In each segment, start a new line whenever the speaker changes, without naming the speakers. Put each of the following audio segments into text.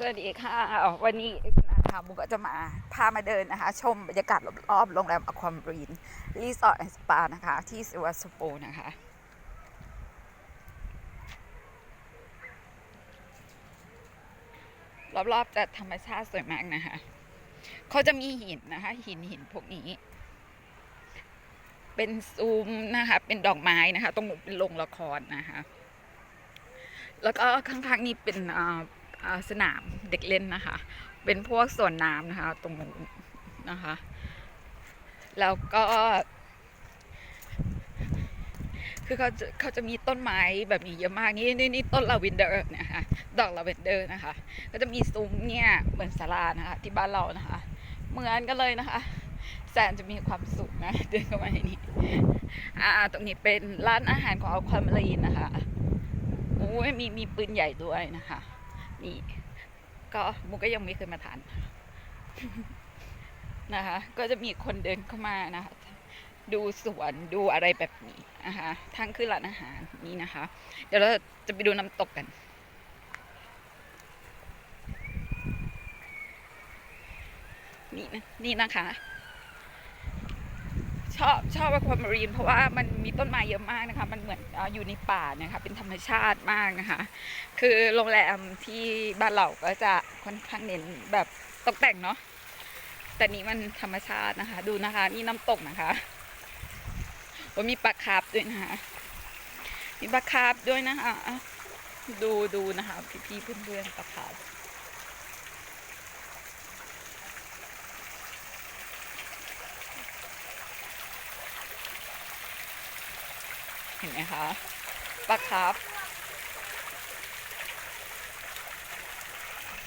สวัสดีค่ะ วันนี้นะคะบุกก็จะมาพามาเดินนะคะ ชมบรรยากาศรอบๆโรงแรมอความรีนรีสอร์ทแอนด์สปานะคะ ที่ซิวัสโปนะคะ รอบๆจะธรรมชาติสวยมากนะคะ เขาจะมีหินนะคะ หินหินพวกนี้ เป็นซูมนะคะ เป็นดอกไม้นะคะ ตรงนู้เป็นโรงละครนะคะ แล้วก็ข้างๆนี่เป็นอ่า สนามเด็กเล่นนะคะ เป็นพวกสวนน้ำนะคะ ตรงนู้นนะคะ แล้วก็คือเขาจะเขาจะมีต้นไม้แบบนี้เยอะมากนี่นี่นี่ต้นลาเวนเดอร์นะคะดอกลาเวนเดอร์นะคะ ก็จะมีซุ้มเนี่ยเหมือนศาลานะคะ ที่บ้านเรานะคะ เหมือนกันเลยนะคะ แสนจะมีความสุขนะเดินเข้ามาในนี้อ่าตรงนี้เป็นร้านอาหารของอัลความรีนนะคะโอ้ยมีมีปืนใหญ่ด้วยนะคะ นี่ ก็มุกก็ยังไม่เคยมาทานนะคะ ก็จะมีคนเดินเข้ามานะคะดูสวนดูอะไรแบบนี้นะคะทางขึ้นร้านอาหารนี่นะคะ เดี๋ยวเราจะไปดูน้ำตกกัน นี่นะนี่นะคะ ชอบชอบอความารีนเพราะว่ามันมีต้นไม้เยอะมากนะคะ มันเหมือนอยู่ในป่านะคะเป็นธรรมชาติมากนะคะ คือโรงแรมที่บ้านเราก็จะค่อนข้างเน้นแบบตกแต่งเนาะแต่นี้มันธรรมชาตินะคะ ดูนะคะ นี่น้ำตกนะคะว่ามีปลาคาร์ฟด้วยนะคะมีปลาคาร์ฟด้วยนะคะอะดูดูนะคะ พี่ๆเพื่อนๆปลาคาร์ฟ เห็นไหมคะปลาคร์ฟ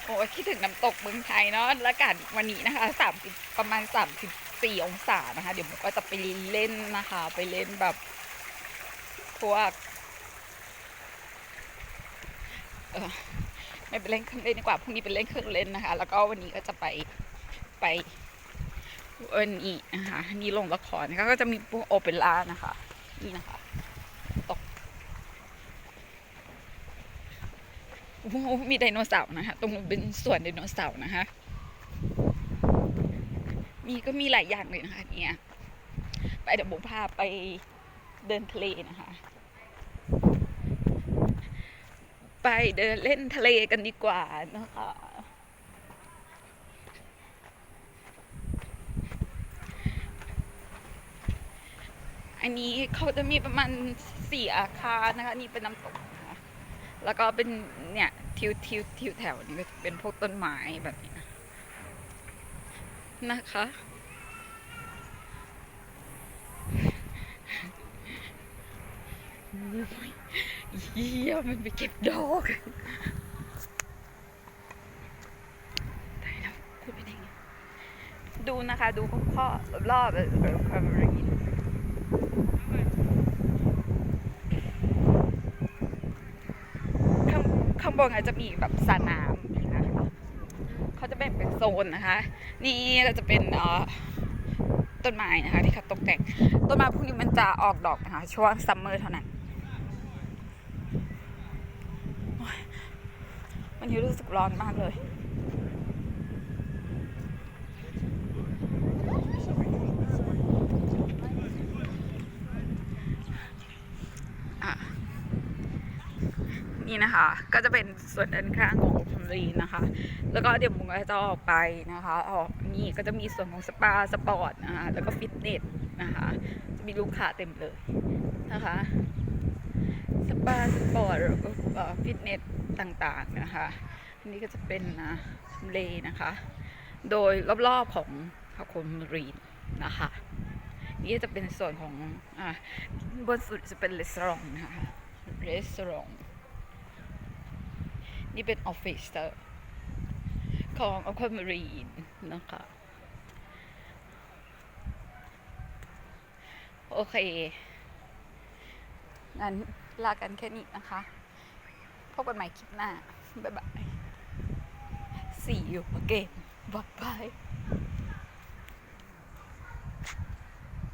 โอ้ยคิดถึงน้ำตกเมืองไทยเนาะแล้วอากาศวันนี้นะคะสามประมาณสามสิบสี่องศานะคะ เดี๋ยวผมก็จะไปเล่นนะคะ ไปเล่นแบบพวกเออไม่ไปเล่นเครื่องเล่นดีกว่าพรุ่งนี้ไปเล่นเครื่องเล่นนะคะ แล้วก็วันนี้ก็จะไปไปเอ็นอีนะคะนี่ลงละครนะคะก็จะมีพวกโอเปร่านะคะ นี่นะคะ โอ้โห มีไดโนเสาร์นะคะ ตรงนู้นเป็นสวนไดโนเสาร์นะคะ มีก็มีหลายอย่างเลยนะคะเนี่ย ไปเดี๋ยวผมพาไปเดินทะเลนะคะ ไปเดินเล่นทะเลกันดีกว่านะคะอันนี้เขาจะมีประมาณสี่อาคารนะคะ นี่เป็นน้ำตก แล้วก็เป็นเนี่ยทิวทิวทิวแถวนี้ก็จะเป็นพวกต้นไม้แบบนี้นะคะ เยี่ยมันไปเก็บดอกตายแล้วพูดไปได้ไงดูนะคะ ดูข้อรอบๆความรีน ข้างบนอาจจะมีแบบสระน้ำนี่นะคะเขาจะแบ่งเป็นโซนนะคะ นี่ก็จะเป็นเอ่อต้นไม้นะคะที่เขาตกแต่ง ต้นไม้พวกนี้มันจะออกดอกนะคะ ช่วงซัมเมอร์เท่านั้นวันนี้รู้สึกร้อนมากเลย อะ นี่นะคะ ก็จะเป็นส่วนด้านข้างของคอมรีนะคะ แล้วก็เดี๋ยวมุงก็จะออกไปนะคะออกนี่ก็จะมีส่วนของสปาสปอร์ตนะคะแล้วก็ฟิตเนสนะคะจะมีลูกค้าเต็มเลยนะคะสปาสปอร์ตแล้วก็ฟิตเนสต่างๆนะคะอันนี้ก็จะเป็นนะทำเลนะคะ โดยรอบๆของฮาคมรีนนะคะนี่จะเป็นส่วนของอ่าบนสุดจะเป็นรีสอร์ทนะคะรีสอร์ท นี่เป็นออฟฟิศของอความารีนนะคะ โอเค งั้นลากันแค่นี้นะคะ พบกันใหม่คลิปหน้า บ๊ายบาย see you again bye bye